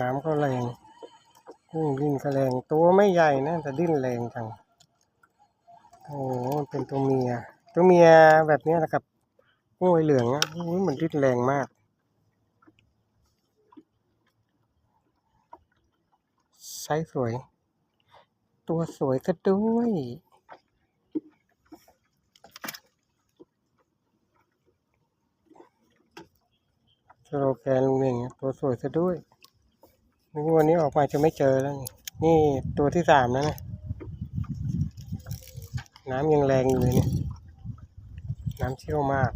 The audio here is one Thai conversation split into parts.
น้ำก็แรงกุ้งดิ้นก็แรงตัวไม่ใหญ่นะแต่ดิ้นแรงจังโอ้เป็นตัวเมีย ตัวเมียแบบนี้นะครับกุ้งไอเหลืองอะอุ้ยมันดิ้นแรงมาก ไซส์สวย ตัวสวยซะด้วย สโลแกนลุงเองตัวสวยซะด้วยนึกว่าวันนี้ออกมาจะไม่เจอแล้วนี่นี่ตัวที่สามแล้วนะน้ำยังแรงอยู่เลยเนี่ยน้ำเชี่ยวมาก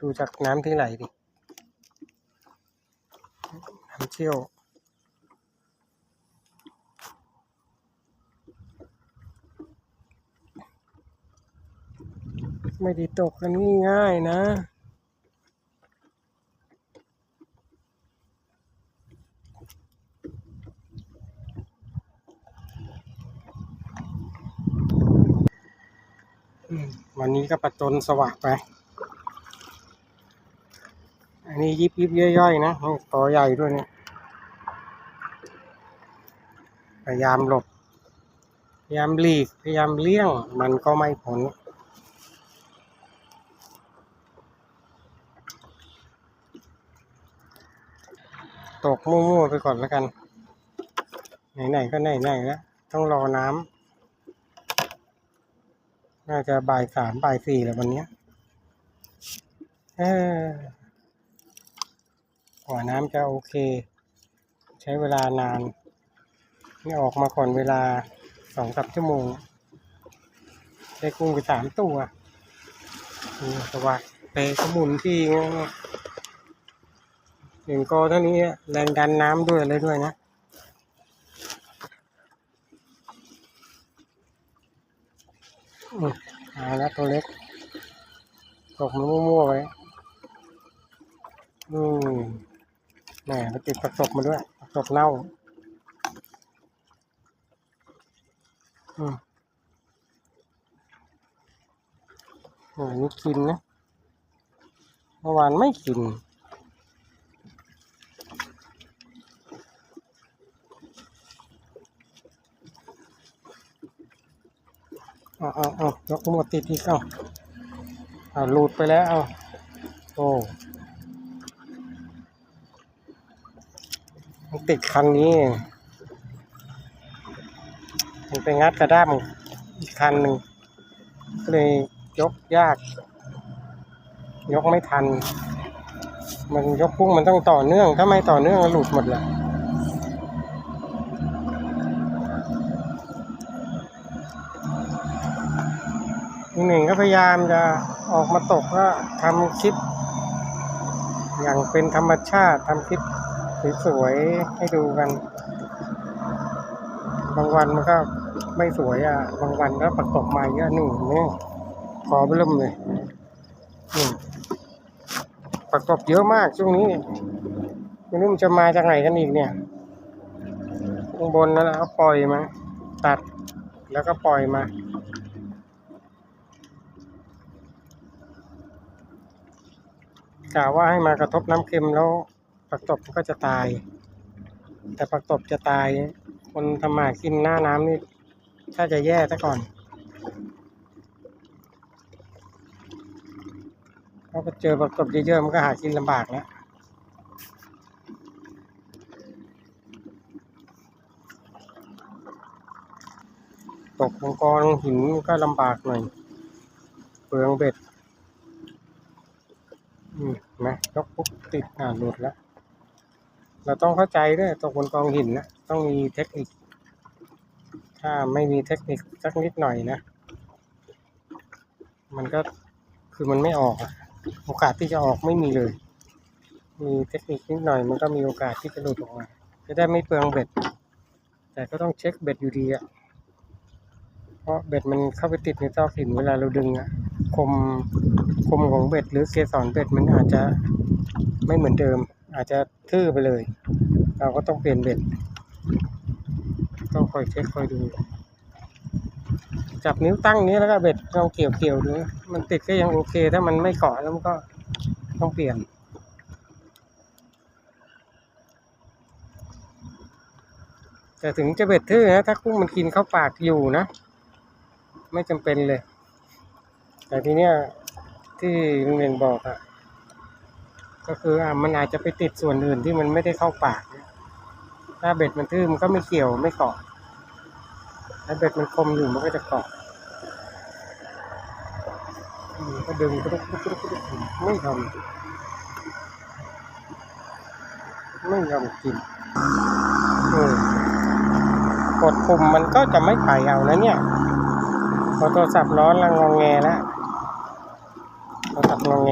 ดูจากน้ำที่ไหลดิ น้ำเชี่ยว ไม่ได้ตกกันง่ายๆนะ วันนี้ก็ประจนสวะไป อันนี้ยิบยิบย่อยๆนะตัวใหญ่ด้วยเนี่ยพยายามหลบ พยายามหลีก พยายามเลี่ยง มันก็ไม่ผลตกมั่วๆไปก่อนแล้วกัน ไหนๆก็ไหนๆแล้ว ต้องรอน้ำ น่าจะบ่ายสามบ่ายสี่แล้ววันนี้ยเออกว่าน้ำจะโอเค ใช้เวลานาน นี่ออกมาก่อนเวลาสองสามชั่วโมง ได้กุ้งไปสามตัวสวัสดเปก็หมุนที่หนึ่งกอเท่านี้แรงดันน้ำด้วยอะไรด้วยนะ อืม เอาละตัวเล็ก ตกมันมั่วๆไว้ อืมแหมไปติดประสบมาด้วย ประสบเน่า อืมโอ้ยนี่กินนะเมื่อวานไม่กิน เอาเอาเอายกหมดติดอีกเอาเอาหลุดไปแล้วเอาโอ้มันติดคันนี้มันไปงัดกระด้ามอีกคันหนึ่งก็เลยยกยาก ยกไม่ทัน มันยกพุ่งมันต้องต่อเนื่อง ถ้าไม่ต่อเนื่องมันหลุดหมดแหละ หนึ่งก็พยายามจะออกมาตกก็ทำคลิป อย่างเป็นธรรมชาติทำคลิปสวยๆให้ดูกัน บางวันมันก็ไม่สวยอะ บางวันก็ประกมาเยอะหนึ่งนี่ขอไปเริ่มเลยนี่ประกเยอะมากช่วงนี้ไม่รู้มันจะมาจากไหนกันอีกเนี่ยข้างบนนั่นแหละก็ปล่อยมา ตัดแล้วก็ปล่อยมา กล่าวว่าให้มากระทบน้ำเค็มแล้วผักตบก็จะตาย แต่ผักตบจะตาย คนทำมากินหน้าน้ำนี่ถ้าจะแย่ซะก่อนเพราะเจอผักตบเยอะๆมันก็หากินลำบากแล้วตกลงกองหินก็ลำบากหน่อยเปลืองเบ็ด อืมเห็นะยกปุ๊บติดอ่าหลุดแล้ว เราต้องเข้าใจด้วยตกบนกองหินนะ ต้องมีเทคนิค ถ้าไม่มีเทคนิคสักนิดหน่อยนะ มันก็คือมันไม่ออกโอกาสที่จะออกไม่มีเลย มีเทคนิคนิดหน่อย มันก็มีโอกาสที่จะหลุดออกมาจะได้ไม่เปลืองเบ็ด แต่ก็ต้องเช็คเบ็ดอยู่ดีอะเพราะเบ็ดมันเข้าไปติดในซอกหินเวลาเราดึงอะ คมคมของเบ็ดหรือเกสรเบ็ดมันอาจจะไม่เหมือนเดิม อาจจะทื่อไปเลย เราก็ต้องเปลี่ยนเบ็ดต้องคอยเช็คคอยดู จับนิ้วตั้งนี้แล้วก็เบ็ดลองเกี่ยวเกี่ยวดูมันติดก็ยังโอเค ถ้ามันไม่เกาะแล้วมันก็ต้องเปลี่ยนแต่ถึงจะเบ็ดทื่อนะถ้ากุ้งมันกินเข้าปากอยู่นะ ไม่จำเป็นเลย แต่ทีเนี้ยที่ลุงเองบอกอะก็คืออะมันอาจจะไปติดส่วนอื่นที่มันไม่ได้เข้าปากถ้าเบ็ดมันทื่อมันก็ไม่เกี่ยวไม่เกาะถ้าเบ็ดมันคมอยู่มันก็จะเกาะก็ดึงกระดุกกระดุกกระดุกระดุกไม่ทำไม่ยอมกินกดปุ่มมันก็จะไม่ไปเอานะเนี่ยพอโทรศัพท์ร้อนล้วงองแงแล้ว งอง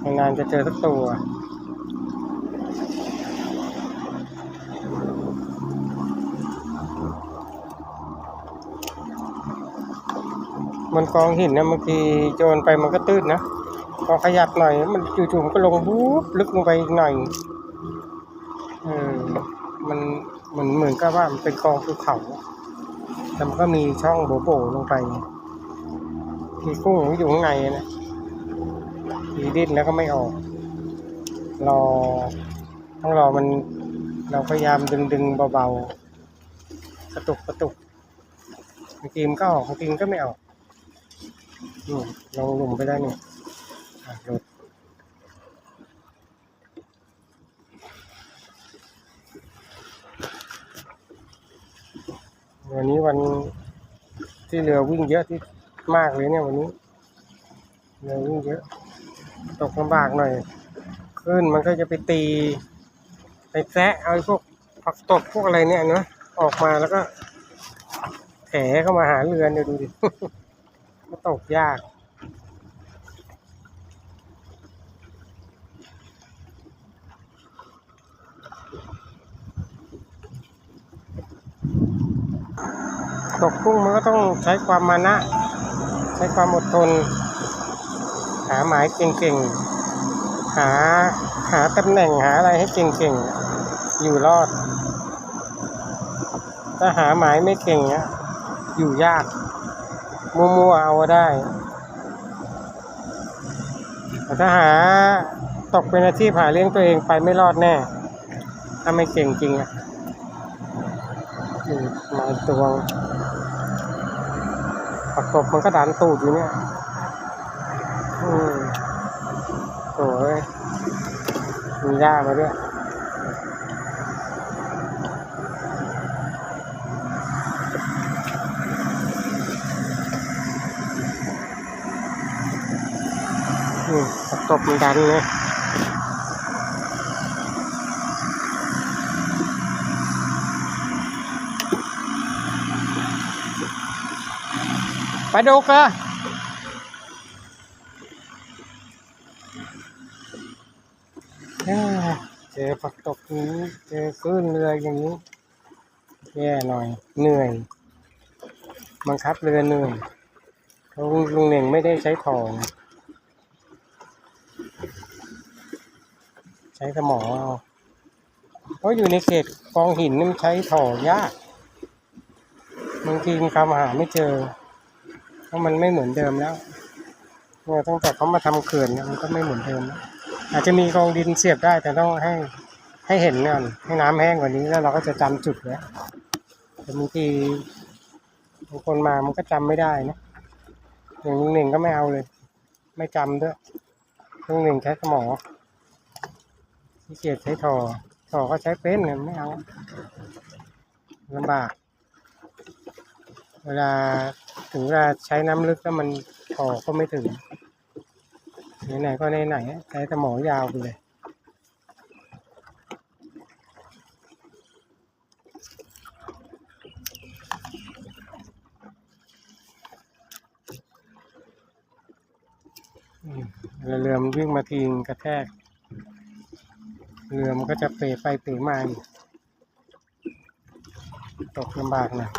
แงนานๆจะเจอสักตัวมันกองหินนะบางทีโจรไปมันก็ตื้นนะพอขยับหน่อยมันจู่ๆมันก็ลงบู๊บลึกลงไปอีกหน่อยเออมันเหมือนเหมือนกับว่ามันเป็นกองภูเขา แต่มันก็มีช่องโบๆลงไปทีกุ้งมันอยู่ข้างในนะทีดิ้นแล้วก็ไม่ออก รอต้องรอมันเราพยายามดึงดึงเบาๆกระตุกกระตุกบางทีมันก็ออกบางทีมันก็ไม่ออกลองหลุมไปได้เนี่ยหลุด วันนี้วันที่เรือวิ่งเยอะที่มากเลยเนี่ยวันนี้เรือวิ่งเยอะ ตกลำบากหน่อยขึ้นมันก็จะไปตี ไปแซะเอาไอ้พวกผักตบพวกอะไรเนี่ยเนาะออกมาแล้วก็แถเข้ามาหาเรือเนี่ยดูดิมันตกยาก ตกกุ้งมันก็ต้องใช้ความมานะ ใช้ความอดทน หาหมายเก่งๆ หาหาตำแหน่งหาอะไรให้เก่งๆ อยู่รอด ถ้าหาหมายไม่เก่งเนี้ยอยู่ยาก มัวๆ เอาได้แต่ถ้าหาตกเป็นอาชีพหาเลี้ยงตัวเองไปไม่รอดแน่ ถ้าไม่เก่งจริงอะอืมาอีกตัว ปักตบมันก็ดันตูดอยู่เนี่ย อืมโอ้ยมีหญ้ามาด้วยอืมปักตบมันดันเลย ไปดูกันอ่าเจอผักตบนี้ เจอคลื่นเรืออย่างนี้ แย่หน่อย เหนื่อย บังคับเรือเหนื่อยเพราะลุงเหน่งไม่ได้ใช้ถอง ใช้สมองเอาเพราะอยู่ในเขตกองหินนี่มันใช้ถอยากบางทีมันคำหาไม่เจอ ราะมันไม่เหมือนเดิมแล้วเนี่ยตั้งแต่เขามาทำเขื่อนเนี่ยมันก็ไม่เหมือนเดิม อาจจะมีกองดินเสียบได้แต่ต้องให้ให้เห็นก่อนให้น้ำแห้งกว่านี้แล้วเราก็จะจำจุดไว้แต่บางทีบางคนมามันก็จำไม่ได้นะอย่างหนึ่งก็ไม่เอาเลย ไม่จำด้วยลุงหนึ่งใช้สมองขี้เกียจใช้ทอทอก็ใช้เป็นเนี่ยไม่เอาลำบาก เวลา ถึงวลาใช้น้ำลึกแล้วมันพอก็ไม่ถึงไหนๆก็ไหนๆอะใช้สมอยาวไปเลยเวลาเรือมันวิ่งมาทีงกระแทก เรือมันก็จะเปไปเปมาตกลำบากหน่อย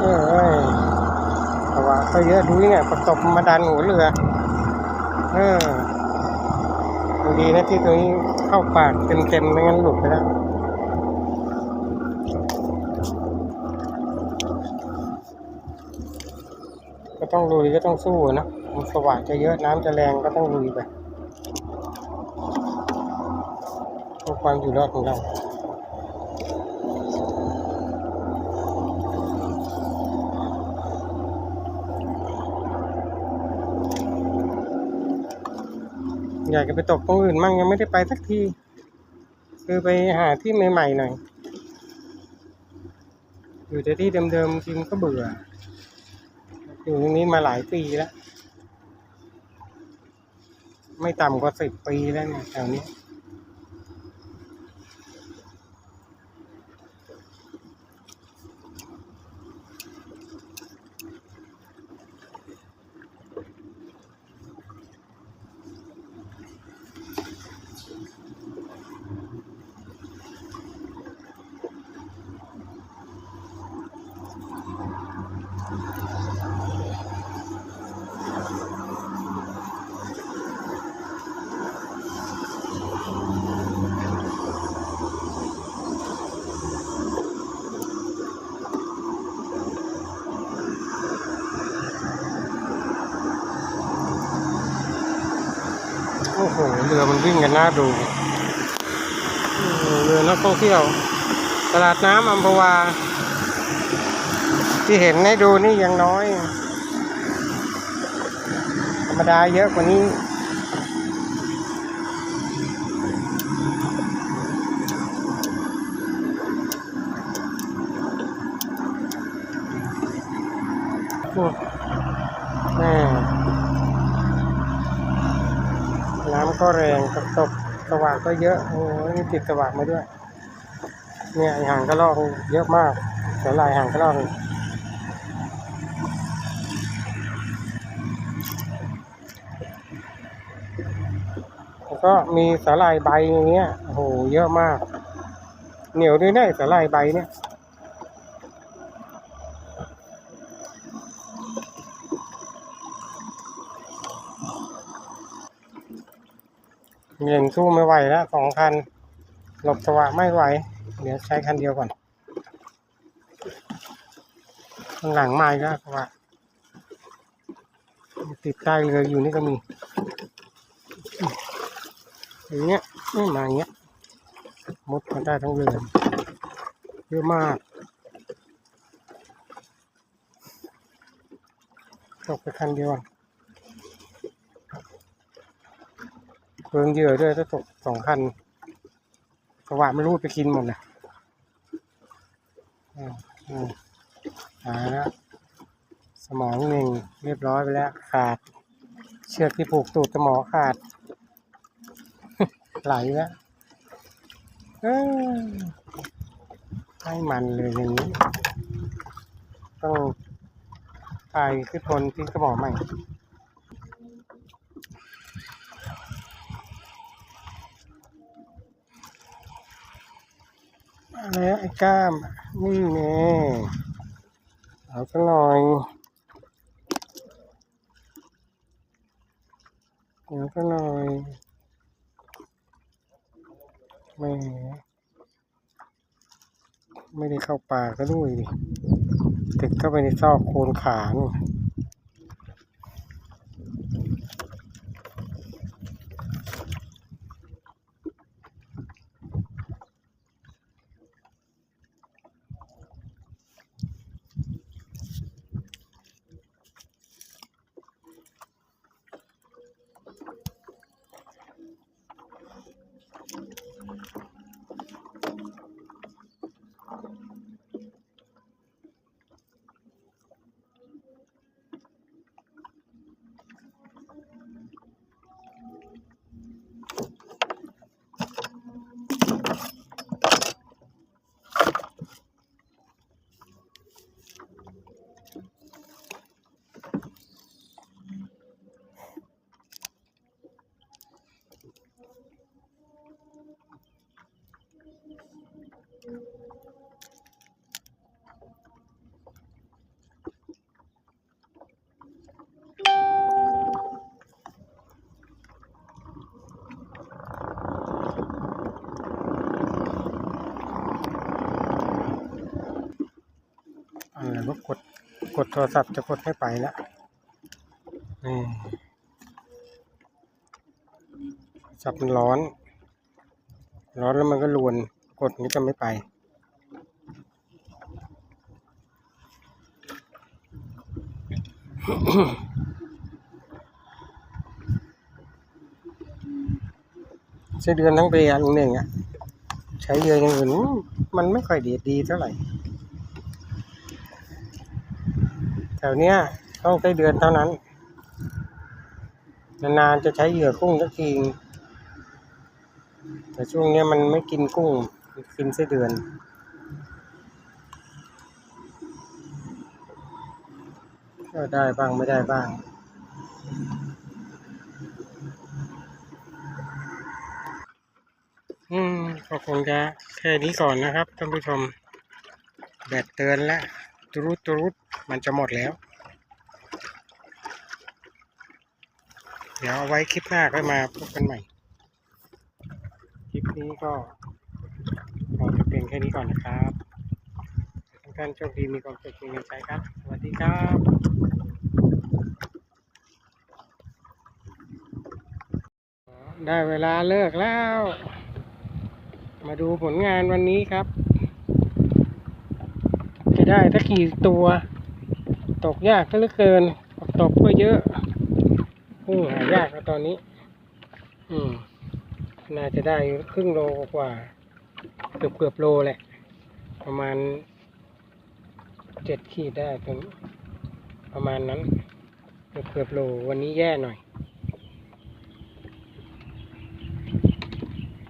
เออเอ้ยภาวะ ก็เยอะดูนี่ไงประกบมาดันหัวเรือ เออดีนะที่ตัวนี้เข้าปากเต็มๆไม่งั้นหลุดไปแล้วก็ต้องลุยก็ต้องสู้อะนะมันสว่างจะเยอะน้ำจะแรงก็ต้องลุยไปเพื่อความอยู่รอดของเรา อยากจะไปตกตรงอื่นมั่งยังไม่ได้ไปสักที คือไปหาที่ใหม่ๆหน่อย อยู่แต่ที่เดิมๆจริงก็เบื่อ อยู่ตรงนี้มาหลายปีแล้ว ไม่ต่ำกว่าสิบปีแล้วเนี่ยแถวนี้ เรือมันวิ่งกันน่าดูเรือนักท่องเที่ยว ตลาดน้ำอัมพวา ที่เห็นให้ดูนี่ยังน้อย ธรรมดาเยอะกว่านี้ โอ้แม่น้ำก็แรงตกตกสว่าง ก็เยอะโอ้ยนี่ติดสว่างมาด้วย เนี่ยหางกระรอกเยอะมากสาลายหางกระรอกแล้วก็มีสาลายใบอย่างเงี้ยโอ้โหเยอะมาก เหนียวด้วยเนี่ยสาลายใบเนี่ย เงินสู้ไม่ไหวแล้วสองคัน หลบสว่างไม่ไหว เดี๋ยวใช้คันเดียวก่อนข้างหลังไม้ก็สว่างติดใต้เรืออยู่นี่ก็มีอย่างเงี้ยนี่มาอย่างเงี้ยมุดมาได้ทั้งเรือเยอะมากตกไปคันเดียวก่อน เพิงเหยื่อด้วยถ้าตกสองคันสว่าไม่รู้ไปกินหมดเลยอืมอืมหาแล้วสมองหนึ่งเรียบร้อยไปแล้วขาด เชือกที่ผูกตูดสมองขาด ไหลแล้วเอ้ยให้มันเลยอย่างนี้ ต้องไปขึ้นบนที่สมองใหม่ อะไอะไอ้ก้ามนี่แน่เอาสักหน่อยเอาสักหน่อยแหม่ไม่ได้เข้าป่าก็ด้วยดิติดเข้าไปในซอกโคนขานู่ โทรศัพท์จะกดไม่ไปแล้วนี่จับมันร้อน ร้อนแล้วมันก็ลวน กดนก็จะไม่ไป ใช้เดือนทั้งปีอันหนึ่งอะ ใช้เดือนอย่างอื่นมันไม่ค่อยดีดีเท่าไหร่ แถ วเนี้ยต้องใช้เดือนเท่านั้น นานๆจะใช้เหยื่อกุ้งสักทีแต่ช่วงเนี้ยมันไม่กินกุ้งกินไส้เดือน ก็ได้บ้างไม่ได้บ้างอืมก็คงจะแค่นี้ก่อนนะครับท่านผู้ชม แบตเตือนแล้วตรุดตรุด มันจะหมดแล้ว เดี๋ยวเอาไว้คลิปหน้าก็มาพบกันใหม่ คลิปนี้ก็ขอจะเพียงแค่นี้ก่อนนะครับทุกท่านโชคดีมีความสุขมีเงินใช้ครับ สวัสดีครับได้เวลาเลิกแล้ว มาดูผลงานวันนี้ครับ จะได้สักกี่ตัว ตกยากก็เหลือเกินตกก็เยอะกุ้งหายากแล้วตอนนี้ อืม น่าจะได้ครึ่งโลกว่า เกือบเกือบโลแหละ ประมาณเจ็ดขีดได้ถึงประมาณนั้น เกือบเกือบโลวันนี้แย่หน่อย